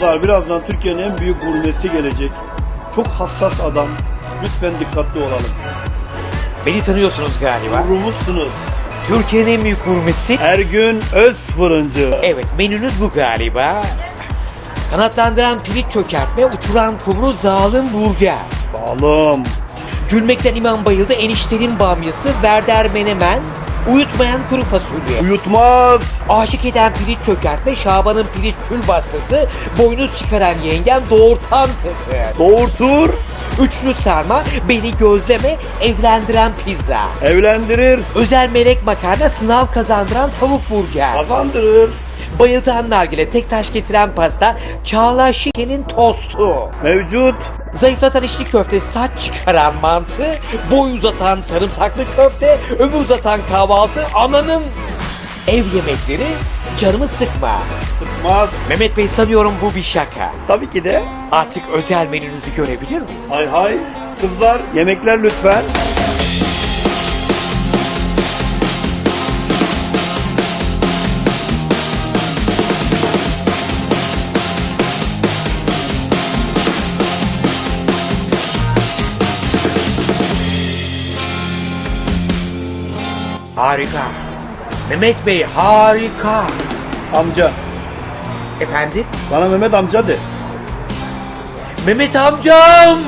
Kızlar birazdan Türkiye'nin en büyük gurmesi gelecek. Çok hassas adam. Lütfen dikkatli olalım. Beni tanıyorsunuz galiba. Vurulmuşsunuz. Türkiye'nin en büyük gurmesi. Ergün Öz Fırıncı. Evet menünüz bu galiba. Kanatlandıran pirinç çökertme, uçuran kumru zalim burger. Bağlım. Gülmekten imam bayıldı eniştenin bamyası, verder menemen, uyutmayan kuru fasulye. Uyutmaz. Aşık eden pirinç çökertme, Şaban'ın pirinç kül bastası, boynuz çıkaran yengen doğurtan kızı. Doğurtur. Üçlü sarma, beni gözleme, evlendiren pizza. Evlendirir. Özel melek makarna, sınav kazandıran tavuk burger. Kazandırır. Bayıltan nargile, tek taş getiren pasta, Çağla Şikel'in tostu. Mevcut. Zayıflatan içli köfte, saç çıkaran mantı, boy uzatan sarımsaklı köfte, ömür uzatan kahvaltı, ananın ev yemekleri, canımı sıkma. Sıkmaz. Mehmet Bey sanıyorum bu bir şaka. Tabii ki de. Artık özel menünüzü görebilir miyim? Hay hay. Kızlar yemekler lütfen. Harika. Mehmet Bey harika. Amca. Efendim? Bana Mehmet amca de. Mehmet amcam!